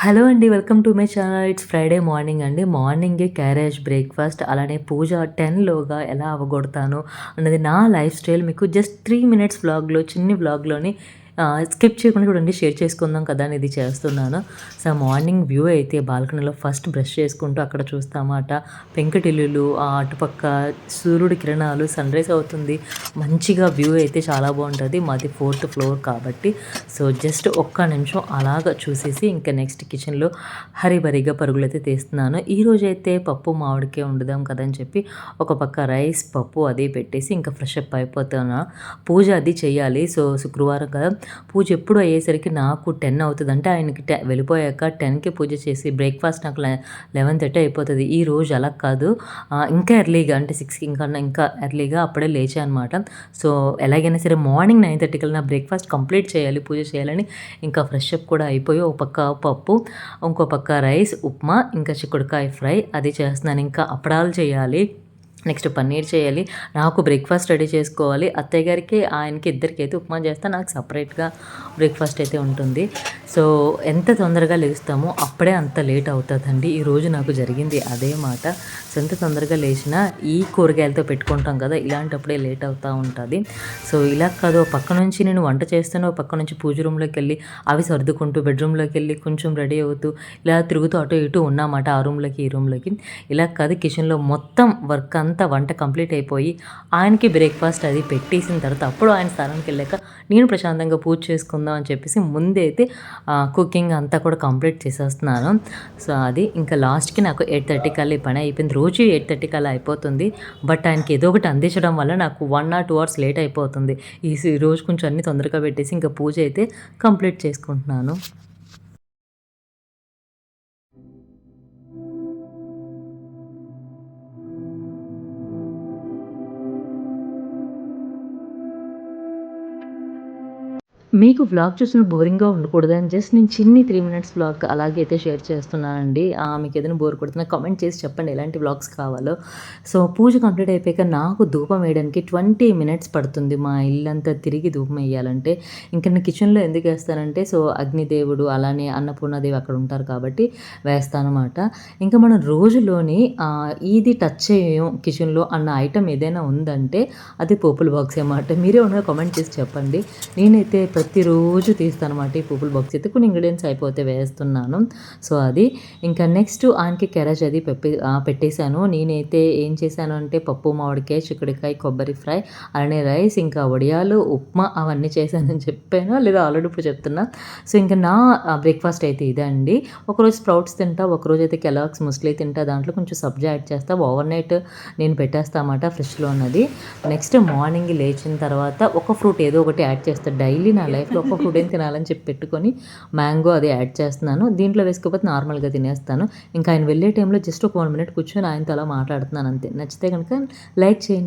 Hello అండి welcome to my channel. It's Friday morning అండి. మార్నింగే క్యారేజ్ బ్రేక్ఫాస్ట్ అలానే పూజ టెన్లోగా ఎలా అవ్వగొడతాను అన్నది నా లైఫ్ స్టైల్. మీకు జస్ట్ త్రీ మినిట్స్ వ్లాగ్లో చిన్ని వ్లాగ్లోని స్కిప్ చేయకుండా చూడండి షేర్ చేసుకుందాం కదా అని ఇది చేస్తున్నాను. సో మార్నింగ్ వ్యూ అయితే బాల్కనీలో ఫస్ట్ బ్రష్ చేసుకుంటూ అక్కడ చూస్తామాట. పెంకటిల్లులు అటుపక్క సూర్యుడి కిరణాలు సన్ రైజ్ అవుతుంది. మంచిగా వ్యూ అయితే చాలా బాగుంటుంది. మాది ఫోర్త్ ఫ్లోర్ కాబట్టి. సో జస్ట్ ఒక్క నిమిషం అలాగ చూసేసి ఇంకా నెక్స్ట్ కిచెన్లో హరిబరిగా పరుగులు అయితే తీస్తున్నాను. ఈరోజు అయితే పప్పు మామిడికే వండుదాం కదని చెప్పి ఒక పక్క రైస్ పప్పు అది పెట్టేసి ఇంకా ఫ్రెష్ అప్ అయిపోతున్నా. పూజ అది చేయాలి. సో శుక్రవారం కదా. పూజ ఎప్పుడు అయ్యేసరికి నాకు టెన్ అవుతుంది అంటే ఆయనకి టె వెళ్ళిపోయాక టెన్కి పూజ చేసి బ్రేక్ఫాస్ట్ నాకు లెవెన్ థర్టీ అయిపోతుంది. ఈ రోజు అలా కాదు. ఇంకా ఎర్లీగా అంటే సిక్స్కి ఇంకా ఇంకా ఎర్లీగా అప్పుడే లేచా అనమాట సో ఎలాగైనా సరే మార్నింగ్ నైన్ థర్టీకి నా బ్రేక్ఫాస్ట్ కంప్లీట్ చేయాలి పూజ చేయాలని ఇంకా ఫ్రెష్ అప్ కూడా అయిపోయి ఒక పక్క పప్పు ఇంకో పక్క రైస్ ఉప్మా ఇంకా చిక్కుడుకాయ ఫ్రై అది చేస్తున్నాను. ఇంకా అప్పడాలు చేయాలి. నెక్స్ట్ పన్నీర్ చేయాలి. నాకు బ్రేక్ఫాస్ట్ రెడీ చేసుకోవాలి. అత్తయ్య గారికి ఆయనకి ఇద్దరికి అయితే ఉప్మా చేస్తే. నాకు సపరేట్గా బ్రేక్ఫాస్ట్ అయితే ఉంటుంది. సో ఎంత తొందరగా లేస్తామో అప్పుడే అంత లేట్ అవుతుందండి. ఈరోజు నాకు జరిగింది అదే మాట. సో ఎంత తొందరగా లేచినా ఈ కూరగాయలతో పెట్టుకుంటాం కదా ఇలాంటప్పుడే లేట్ అవుతూ ఉంటుంది. సో ఇలా కాదు పక్క నుంచి నేను వంట చేస్తాను. పక్క నుంచి పూజ రూమ్లోకి వెళ్ళి అవి సర్దుకుంటూ బెడ్రూమ్లోకి వెళ్ళి కొంచెం రెడీ అవుతూ ఇలా తిరుగుతూ అటు ఇటు ఉన్నామాట ఆ రూమ్లోకి ఈ రూమ్లోకి. ఇలా కాదు కిచెన్లో మొత్తం వర్క్ అంతా అంతా వంట కంప్లీట్ అయిపోయి ఆయనకి బ్రేక్ఫాస్ట్ అది పెట్టేసిన తర్వాత అప్పుడు ఆయన స్థానానికి వెళ్ళాక నేను ప్రశాంతంగా పూజ చేసుకుందాం అని చెప్పేసి ముందే అయితే కుకింగ్ అంతా కూడా కంప్లీట్ చేసేస్తున్నాను. సో అది ఇంకా లాస్ట్కి నాకు ఎయిట్ థర్టీ కల్లా పని అయిపోయింది. రోజు ఎయిట్ థర్టీ కల్లా అయిపోతుంది. బట్ ఆయనకి ఏదో ఒకటి అందించడం వల్ల నాకు one or two hours late అయిపోతుంది. ఈ రోజు కొంచెం అన్ని తొందరగా పెట్టేసి ఇంకా పూజ అయితే కంప్లీట్ చేసుకుంటున్నాను. మీకు వ్లాగ్ చూసిన బోరింగ్గా ఉండకూడదని జస్ట్ నేను చిన్ని త్రీ మినిట్స్ వ్లాగ్ అలాగే అయితే షేర్ చేస్తున్నానండి. మీకు ఏదైనా బోర్ కొడుతున్నా కమెంట్ చేసి చెప్పండి ఎలాంటి వ్లాగ్స్ కావాలో. సో పూజ కంప్లీట్ అయిపోయాక నాకు ధూపం వేయడానికి ట్వంటీ మినిట్స్ పడుతుంది. మా ఇల్లంతా తిరిగి ధూపం వేయాలంటే ఇంకా నేను కిచెన్లో ఎందుకు వేస్తానంటే సో అగ్నిదేవుడు అలానే అన్నపూర్ణదేవి అక్కడ ఉంటారు కాబట్టి వేస్తానమాట ఇంకా మనం రోజులోని ఇది టచ్ చేయం కిచెన్లో అన్న ఐటమ్ ఏదైనా ఉందంటే అది పోపుల బాక్స్ అన్నమాట. మీరే ఉన్న కామెంట్ చేసి చెప్పండి. నేనైతే ప్రతిరోజు తీస్తాను అనమాట ఈ పువ్వుల. బాక్స్ అయితే కొన్ని ఇంగ్రీడియంట్స్ అయిపోతే వేస్తున్నాను. సో అది ఇంకా నెక్స్ట్ ఆయనకి కెరాజ్ అది పెప్పి పెట్టేశాను. నేనైతే ఏం చేశాను అంటే పప్పు మామిడికాయ చిక్కుడికాయ కొబ్బరి ఫ్రై అలానే రైస్ ఇంకా వడియాలు ఉప్మా అవన్నీ చేశానని చెప్పాను. లేదా ఆల్రెడీ ఇప్పుడు చెప్తున్నా. సో ఇంకా నా బ్రేక్ఫాస్ట్ అయితే ఇదే అండి. ఒకరోజు స్ప్రౌట్స్ తింటా ఒకరోజు అయితే కెలాక్స్ ముస్లీ తింటా దాంట్లో కొంచెం సబ్జా యాడ్ చేస్తా. ఓవర్ నైట్ నేను పెట్టేస్తామాట అన్నమాట ఫ్రిడ్జ్లో ఉన్నది. నెక్స్ట్ మార్నింగ్ లేచిన తర్వాత ఒక ఫ్రూట్ ఏదో ఒకటి యాడ్ చేస్తా. డైలీ నా లైఫ్లో ఒక ఫుడ్ ఏం తినాలని చెప్పి పెట్టుకొని మ్యాంగో అది యాడ్ చేస్తున్నాను. దీంట్లో వేసుకోకపోతే నార్మల్గా తినేస్తాను. ఇంకా ఆయన వెళ్ళే టైంలో జస్ట్ ఒక వన్ మినిట్ కూర్చొని ఆయనతో అలా మాట్లాడుతున్నాను అంతే. నచ్చితే కనుక లైక్ చేయండి.